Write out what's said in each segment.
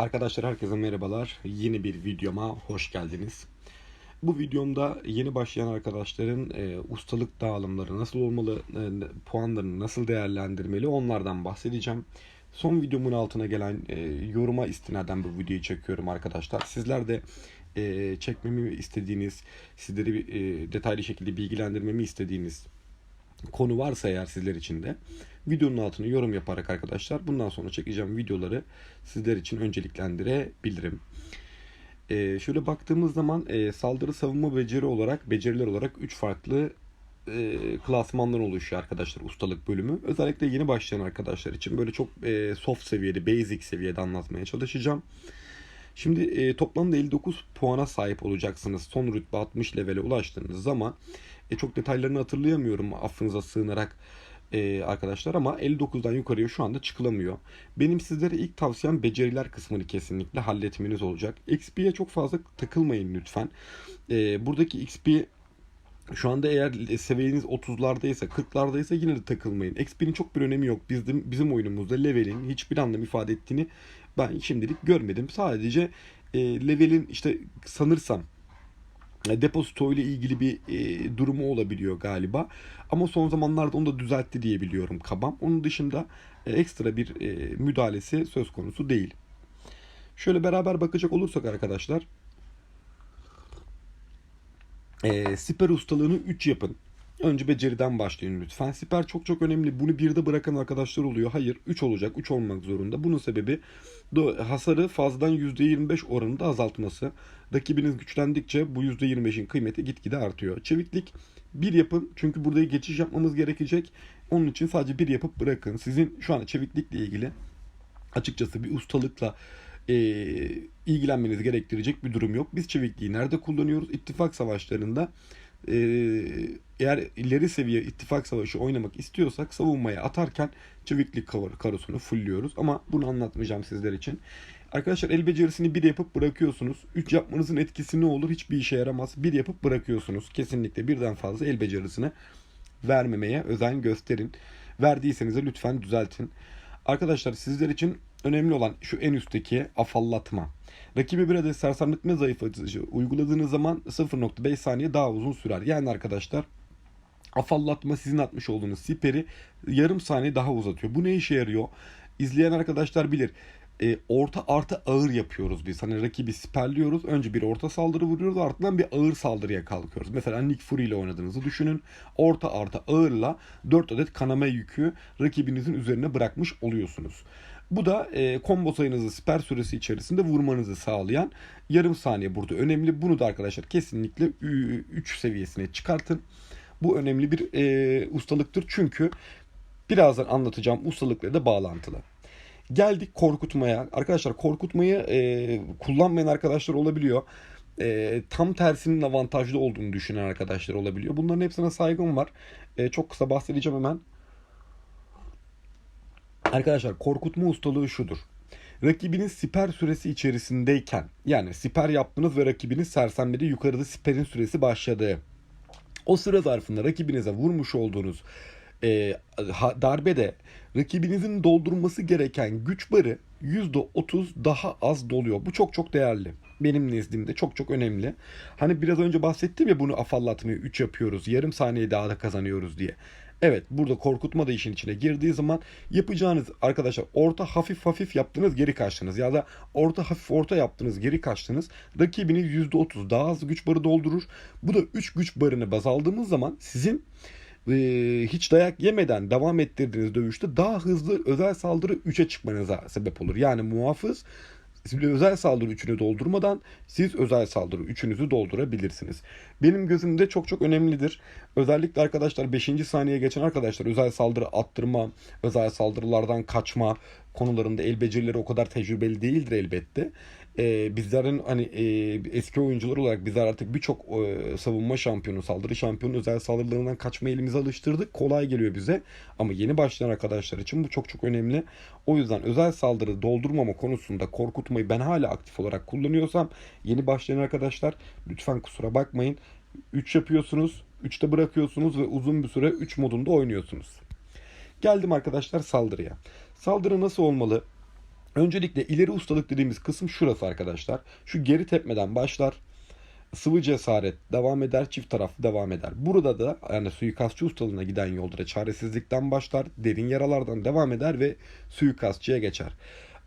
Arkadaşlar herkese merhabalar. Yeni bir videoma hoş geldiniz. Bu videomda yeni başlayan arkadaşların e, ustalık dağılımları nasıl olmalı, e, puanlarını nasıl değerlendirmeli onlardan bahsedeceğim. Son videomun altına gelen e, yoruma istinaden bu videoyu çekiyorum arkadaşlar. Sizler de e, çekmemi istediğiniz, sizleri e, detaylı şekilde bilgilendirmemi istediğiniz konu varsa eğer sizler için de videonun altına yorum yaparak arkadaşlar bundan sonra çekeceğim videoları sizler için önceliklendirebilirim. Ee, şöyle baktığımız zaman e, saldırı savunma beceri olarak beceriler olarak 3 farklı e, klasmandan oluşuyor arkadaşlar ustalık bölümü. Özellikle yeni başlayan arkadaşlar için böyle çok e, soft seviyede, basic seviyede anlatmaya çalışacağım. Şimdi e, toplamda 59 puana sahip olacaksınız. Son rütbe 60 levele ulaştığınız zaman e, çok detaylarını hatırlayamıyorum affınıza sığınarak e, arkadaşlar ama 59'dan yukarıya şu anda çıkılamıyor. Benim sizlere ilk tavsiyem beceriler kısmını kesinlikle halletmeniz olacak. XP'ye çok fazla takılmayın lütfen. E, buradaki XP şu anda eğer seviyeniz 30'lardaysa 40'lardaysa yine de takılmayın. XP'nin çok bir önemi yok. Bizim bizim oyunumuzda levelin hiçbir anlam ifade ettiğini ben şimdilik görmedim. Sadece e, levelin işte sanırsam e, depozito ile ilgili bir e, durumu olabiliyor galiba. Ama son zamanlarda onu da düzeltti diye biliyorum kabam. Onun dışında e, ekstra bir e, müdahalesi söz konusu değil. Şöyle beraber bakacak olursak arkadaşlar. E, siper ustalığını 3 yapın. Önce beceriden başlayın lütfen. Siper çok çok önemli. Bunu birde bırakan arkadaşlar oluyor. Hayır 3 olacak. 3 olmak zorunda. Bunun sebebi hasarı fazladan %25 oranında azaltması. Rakibiniz güçlendikçe bu %25'in kıymeti gitgide artıyor. Çeviklik bir yapın. Çünkü burada geçiş yapmamız gerekecek. Onun için sadece bir yapıp bırakın. Sizin şu anda çeviklikle ilgili açıkçası bir ustalıkla e, ilgilenmeniz gerektirecek bir durum yok. Biz çevikliği nerede kullanıyoruz? İttifak savaşlarında eğer ileri seviye ittifak savaşı oynamak istiyorsak savunmaya atarken çeviklik karosunu fullliyoruz. Ama bunu anlatmayacağım sizler için. Arkadaşlar el becerisini bir yapıp bırakıyorsunuz. 3 yapmanızın etkisi ne olur? Hiçbir işe yaramaz. Bir yapıp bırakıyorsunuz. Kesinlikle birden fazla el becerisini vermemeye özen gösterin. Verdiyseniz de lütfen düzeltin. Arkadaşlar sizler için önemli olan şu en üstteki afallatma. Rakibi bir adet sersemletme zayıflatıcı uyguladığınız zaman 0.5 saniye daha uzun sürer. Yani arkadaşlar afallatma sizin atmış olduğunuz siperi yarım saniye daha uzatıyor. Bu ne işe yarıyor? İzleyen arkadaşlar bilir. E, orta artı ağır yapıyoruz biz. Hani rakibi siperliyoruz. Önce bir orta saldırı vuruyoruz. Ardından bir ağır saldırıya kalkıyoruz. Mesela Nick Fury ile oynadığınızı düşünün. Orta artı ağırla 4 adet kanama yükü rakibinizin üzerine bırakmış oluyorsunuz. Bu da e, combo sayınızı siper süresi içerisinde vurmanızı sağlayan yarım saniye burada önemli. Bunu da arkadaşlar kesinlikle 3 seviyesine çıkartın. Bu önemli bir e, ustalıktır çünkü birazdan anlatacağım ustalıkla da bağlantılı. Geldik korkutmaya. Arkadaşlar korkutmayı e, kullanmayan arkadaşlar olabiliyor. E, tam tersinin avantajlı olduğunu düşünen arkadaşlar olabiliyor. Bunların hepsine saygım var. E, çok kısa bahsedeceğim hemen. Arkadaşlar korkutma ustalığı şudur. Rakibiniz siper süresi içerisindeyken yani siper yaptınız ve rakibiniz sersemledi yukarıda siperin süresi başladı. O süre zarfında rakibinize vurmuş olduğunuz e, darbede rakibinizin doldurması gereken güç barı %30 daha az doluyor. Bu çok çok değerli. Benim nezdimde çok çok önemli. Hani biraz önce bahsettim ya bunu afallatmayı 3 yapıyoruz. Yarım saniye daha da kazanıyoruz diye. Evet burada korkutma da işin içine girdiği zaman yapacağınız arkadaşlar orta hafif hafif yaptınız geri kaçtınız ya da orta hafif orta yaptınız geri kaçtınız rakibiniz %30 daha az güç barı doldurur. Bu da 3 güç barını baz aldığımız zaman sizin e, hiç dayak yemeden devam ettirdiğiniz dövüşte daha hızlı özel saldırı 3'e çıkmanıza sebep olur. Yani muhafız özel saldırı üçünü doldurmadan siz özel saldırı üçünüzü doldurabilirsiniz. Benim gözümde çok çok önemlidir. Özellikle arkadaşlar 5. saniye geçen arkadaşlar özel saldırı attırma, özel saldırılardan kaçma konularında el becerileri o kadar tecrübeli değildir elbette e, bizlerin hani e, eski oyuncular olarak bizler artık birçok e, savunma şampiyonu, saldırı şampiyonu özel saldırılarından kaçma elimize alıştırdık. Kolay geliyor bize. Ama yeni başlayan arkadaşlar için bu çok çok önemli. O yüzden özel saldırı doldurmama konusunda korkutmayı ben hala aktif olarak kullanıyorsam yeni başlayan arkadaşlar lütfen kusura bakmayın. 3 yapıyorsunuz, 3'te bırakıyorsunuz ve uzun bir süre 3 modunda oynuyorsunuz. Geldim arkadaşlar saldırıya. Saldırı nasıl olmalı? Öncelikle ileri ustalık dediğimiz kısım şurası arkadaşlar. Şu geri tepmeden başlar. Sıvı cesaret devam eder, çift taraflı devam eder. Burada da yani suikastçı ustalığına giden yolda çaresizlikten başlar, derin yaralardan devam eder ve suikastçıya geçer.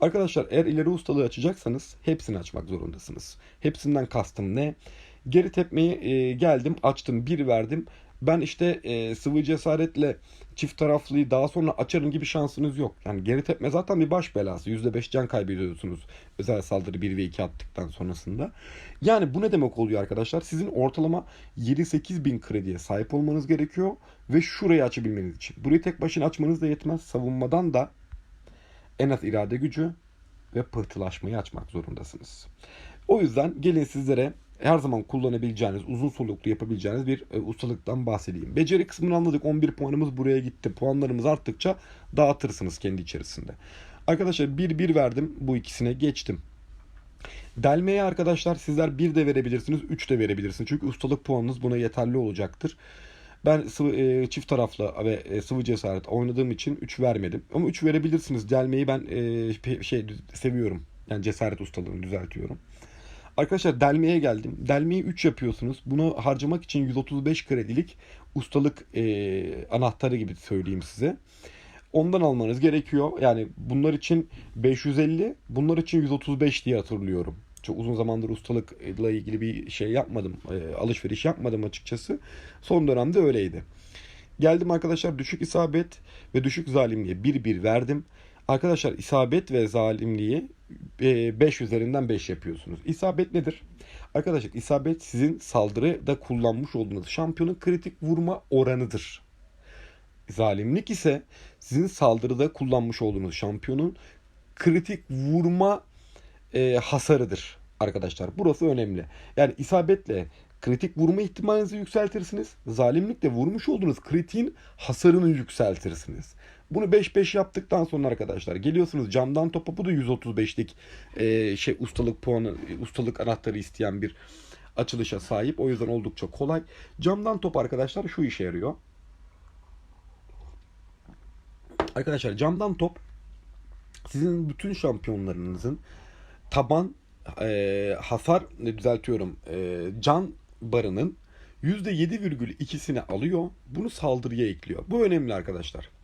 Arkadaşlar eğer ileri ustalığı açacaksanız hepsini açmak zorundasınız. Hepsinden kastım ne? Geri tepmeyi e, geldim, açtım, bir verdim. Ben işte e, sıvı cesaretle çift taraflıyı daha sonra açarım gibi şansınız yok. Yani geri tepme zaten bir baş belası. %5 can kaybediyorsunuz özel saldırı 1 ve 2 attıktan sonrasında. Yani bu ne demek oluyor arkadaşlar? Sizin ortalama 7-8 bin krediye sahip olmanız gerekiyor ve şurayı açabilmeniz için. Burayı tek başına açmanız da yetmez. Savunmadan da en az irade gücü ve pıhtılaşmayı açmak zorundasınız. O yüzden gelin sizlere her zaman kullanabileceğiniz, uzun soluklu yapabileceğiniz bir e, ustalıktan bahsedeyim. Beceri kısmını anladık. 11 puanımız buraya gitti. Puanlarımız arttıkça dağıtırsınız kendi içerisinde. Arkadaşlar 1-1 verdim. Bu ikisine geçtim. Delmeye arkadaşlar sizler 1 de verebilirsiniz, 3 de verebilirsiniz. Çünkü ustalık puanınız buna yeterli olacaktır. Ben sıvı, e, çift taraflı ve e, sıvı cesaret oynadığım için 3 vermedim. Ama 3 verebilirsiniz. Delmeyi ben e, şey seviyorum. Yani cesaret ustalığını düzeltiyorum. Arkadaşlar delmeye geldim. Delmeyi 3 yapıyorsunuz. Bunu harcamak için 135 kredilik ustalık e, anahtarı gibi söyleyeyim size. Ondan almanız gerekiyor. Yani bunlar için 550, bunlar için 135 diye hatırlıyorum. Çok uzun zamandır ustalıkla ilgili bir şey yapmadım. e, alışveriş yapmadım açıkçası. Son dönemde öyleydi. Geldim arkadaşlar düşük isabet ve düşük zalimliğe 1-1 verdim. Arkadaşlar isabet ve zalimliği 5 üzerinden 5 yapıyorsunuz. İsabet nedir? Arkadaşlar isabet sizin saldırıda kullanmış olduğunuz şampiyonun kritik vurma oranıdır. Zalimlik ise sizin saldırıda kullanmış olduğunuz şampiyonun kritik vurma e, hasarıdır arkadaşlar. Burası önemli. Yani isabetle kritik vurma ihtimalinizi yükseltirsiniz. Zalimlikle vurmuş olduğunuz kritiğin hasarını yükseltirsiniz. Bunu 5-5 yaptıktan sonra arkadaşlar geliyorsunuz camdan topa bu da 135'lik e, şey ustalık puanı ustalık anahtarı isteyen bir açılışa sahip. O yüzden oldukça kolay. Camdan top arkadaşlar şu işe yarıyor. Arkadaşlar camdan top sizin bütün şampiyonlarınızın taban e, hasar ne düzeltiyorum e, can barının %7,2'sini alıyor. Bunu saldırıya ekliyor. Bu önemli arkadaşlar.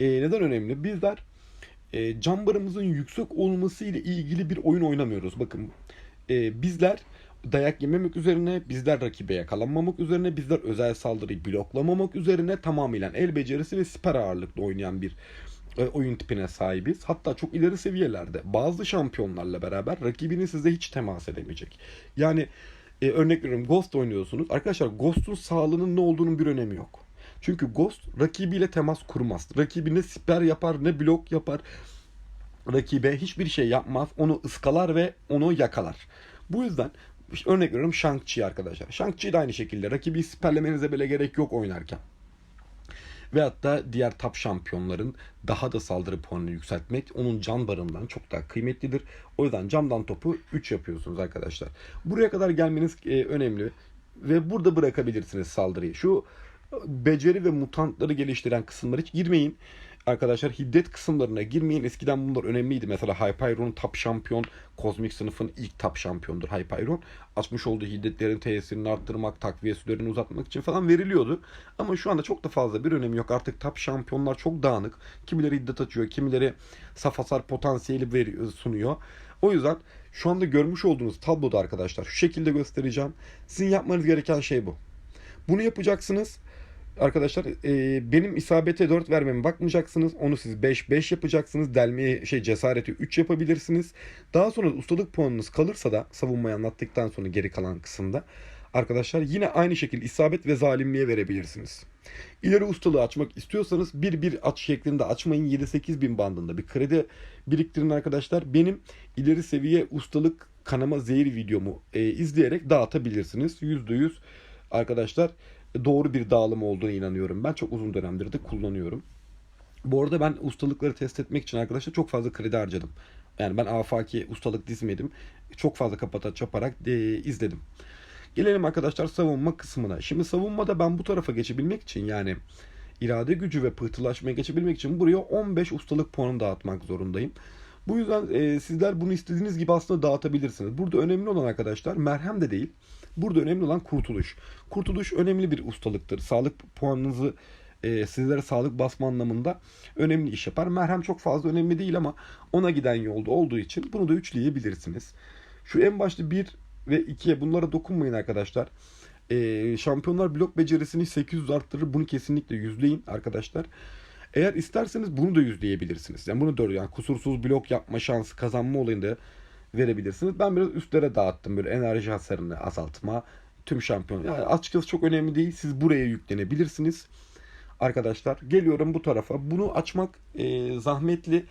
E, neden önemli? Bizler e, can yüksek olması ile ilgili bir oyun oynamıyoruz. Bakın e, bizler dayak yememek üzerine, bizler rakibe yakalanmamak üzerine, bizler özel saldırıyı bloklamamak üzerine tamamıyla el becerisi ve siper ağırlıklı oynayan bir e, oyun tipine sahibiz. Hatta çok ileri seviyelerde bazı şampiyonlarla beraber rakibinin size hiç temas edemeyecek. Yani e, örnek veriyorum Ghost oynuyorsunuz. Arkadaşlar Ghost'un sağlığının ne olduğunun bir önemi yok. Çünkü Ghost rakibiyle temas kurmaz. Rakibi ne siper yapar ne blok yapar. Rakibe hiçbir şey yapmaz. Onu ıskalar ve onu yakalar. Bu yüzden işte örnek veriyorum Shang-Chi arkadaşlar. Shang-Chi de aynı şekilde. Rakibi siperlemenize bile gerek yok oynarken. Veyahut da diğer top şampiyonların daha da saldırı puanını yükseltmek onun can barından çok daha kıymetlidir. O yüzden camdan topu 3 yapıyorsunuz arkadaşlar. Buraya kadar gelmeniz e, önemli ve burada bırakabilirsiniz saldırıyı. Şu beceri ve mutantları geliştiren kısımlara hiç girmeyin. Arkadaşlar hiddet kısımlarına girmeyin. Eskiden bunlar önemliydi. Mesela Hyperion top şampiyon, kozmik sınıfın ilk top şampiyondur Hyperion. Açmış olduğu hiddetlerin tesirini arttırmak, takviye sürelerini uzatmak için falan veriliyordu. Ama şu anda çok da fazla bir önemi yok. Artık top şampiyonlar çok dağınık. Kimileri hiddet açıyor, kimileri saf hasar potansiyeli veriyor, sunuyor. O yüzden şu anda görmüş olduğunuz tabloda arkadaşlar şu şekilde göstereceğim. Sizin yapmanız gereken şey bu. Bunu yapacaksınız. Arkadaşlar e, benim isabete 4 vermeme bakmayacaksınız. Onu siz 5-5 yapacaksınız. Delmeye şey cesareti 3 yapabilirsiniz. Daha sonra ustalık puanınız kalırsa da savunmayı anlattıktan sonra geri kalan kısımda arkadaşlar yine aynı şekilde isabet ve zalimliğe verebilirsiniz. İleri ustalığı açmak istiyorsanız 1-1 aç şeklinde açmayın 7-8 bin bandında bir kredi biriktirin arkadaşlar. Benim ileri seviye ustalık kanama zehir videomu e, izleyerek dağıtabilirsiniz. %100 arkadaşlar doğru bir dağılım olduğuna inanıyorum. Ben çok uzun dönemdir de kullanıyorum. Bu arada ben ustalıkları test etmek için arkadaşlar çok fazla kredi harcadım. Yani ben afaki ustalık dizmedim. Çok fazla kapataç yaparak e, izledim. Gelelim arkadaşlar savunma kısmına. Şimdi savunmada ben bu tarafa geçebilmek için yani irade gücü ve pıhtılaşmaya geçebilmek için buraya 15 ustalık puanı dağıtmak zorundayım. Bu yüzden e, sizler bunu istediğiniz gibi aslında dağıtabilirsiniz. Burada önemli olan arkadaşlar merhem de değil. Burada önemli olan kurtuluş. Kurtuluş önemli bir ustalıktır. Sağlık puanınızı e, sizlere sağlık basma anlamında önemli iş yapar. Merhem çok fazla önemli değil ama ona giden yolda olduğu için bunu da üçleyebilirsiniz. Şu en başta 1 ve 2'ye bunlara dokunmayın arkadaşlar. E, şampiyonlar blok becerisini 800 arttırır. Bunu kesinlikle yüzleyin arkadaşlar. Eğer isterseniz bunu da yüzleyebilirsiniz. Yani bunu doğru yani kusursuz blok yapma şansı kazanma olayında verebilirsiniz. Ben biraz üstlere dağıttım böyle enerji hasarını azaltma. Tüm şampiyon. Yani açıkçası çok önemli değil. Siz buraya yüklenebilirsiniz. Arkadaşlar geliyorum bu tarafa. Bunu açmak e, zahmetli.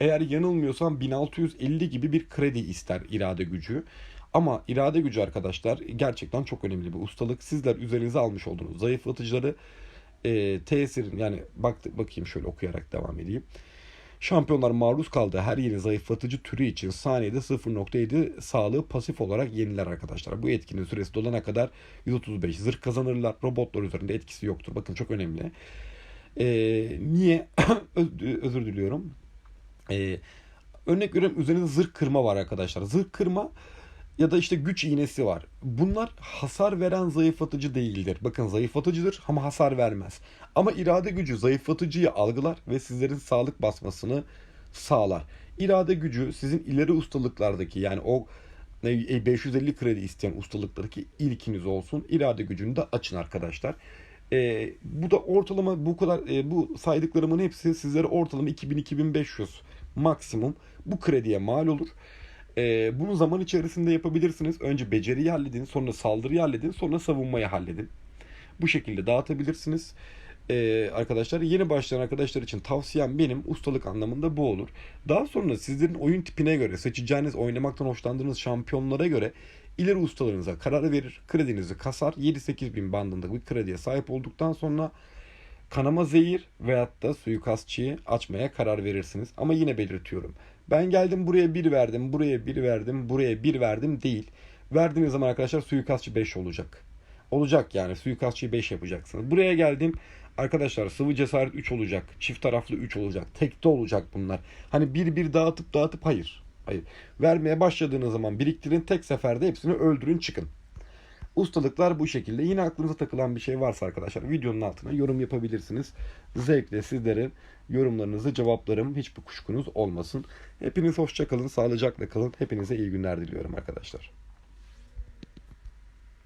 Eğer yanılmıyorsam 1650 gibi bir kredi ister irade gücü. Ama irade gücü arkadaşlar gerçekten çok önemli bir ustalık. Sizler üzerinize almış olduğunuz zayıflatıcıları e, tesirin yani bak bakayım şöyle okuyarak devam edeyim. Şampiyonlar maruz kaldığı her yeni zayıflatıcı türü için saniyede 0.7 sağlığı pasif olarak yeniler arkadaşlar. Bu etkinin süresi dolana kadar 135 zırh kazanırlar. Robotlar üzerinde etkisi yoktur. Bakın çok önemli. Ee, niye? Öz- Özür diliyorum. Ee, örnek veriyorum üzerinde zırh kırma var arkadaşlar. Zırh kırma ya da işte güç iğnesi var. Bunlar hasar veren zayıflatıcı değildir. Bakın zayıflatıcıdır ama hasar vermez. Ama irade gücü zayıflatıcıyı algılar ve sizlerin sağlık basmasını sağlar. İrade gücü sizin ileri ustalıklardaki yani o e, 550 kredi isteyen ustalıklardaki ilkiniz olsun. İrade gücünü de açın arkadaşlar. E, bu da ortalama bu kadar e, bu saydıklarımın hepsi sizlere ortalama 2000-2500 maksimum bu krediye mal olur. Ee, bunu zaman içerisinde yapabilirsiniz. Önce beceriyi halledin, sonra saldırıyı halledin, sonra savunmayı halledin. Bu şekilde dağıtabilirsiniz. Ee, arkadaşlar yeni başlayan arkadaşlar için tavsiyem benim ustalık anlamında bu olur. Daha sonra sizlerin oyun tipine göre seçeceğiniz oynamaktan hoşlandığınız şampiyonlara göre ileri ustalarınıza karar verir. Kredinizi kasar. 7-8 bin bandında bir krediye sahip olduktan sonra kanama zehir veyahut da suikastçıyı açmaya karar verirsiniz. Ama yine belirtiyorum. Ben geldim buraya 1 verdim, buraya 1 verdim, buraya 1 verdim değil. Verdiğiniz zaman arkadaşlar suikastçı 5 olacak. Olacak yani suikastçıyı 5 yapacaksınız. Buraya geldim arkadaşlar sıvı cesaret 3 olacak. Çift taraflı 3 olacak. Tekte olacak bunlar. Hani bir bir dağıtıp dağıtıp hayır. Hayır. Vermeye başladığınız zaman biriktirin tek seferde hepsini öldürün çıkın. Ustalıklar bu şekilde. Yine aklınıza takılan bir şey varsa arkadaşlar videonun altına yorum yapabilirsiniz. Zevkle sizlerin yorumlarınızı cevaplarım. Hiçbir kuşkunuz olmasın. Hepiniz hoşça kalın, sağlıcakla kalın. Hepinize iyi günler diliyorum arkadaşlar.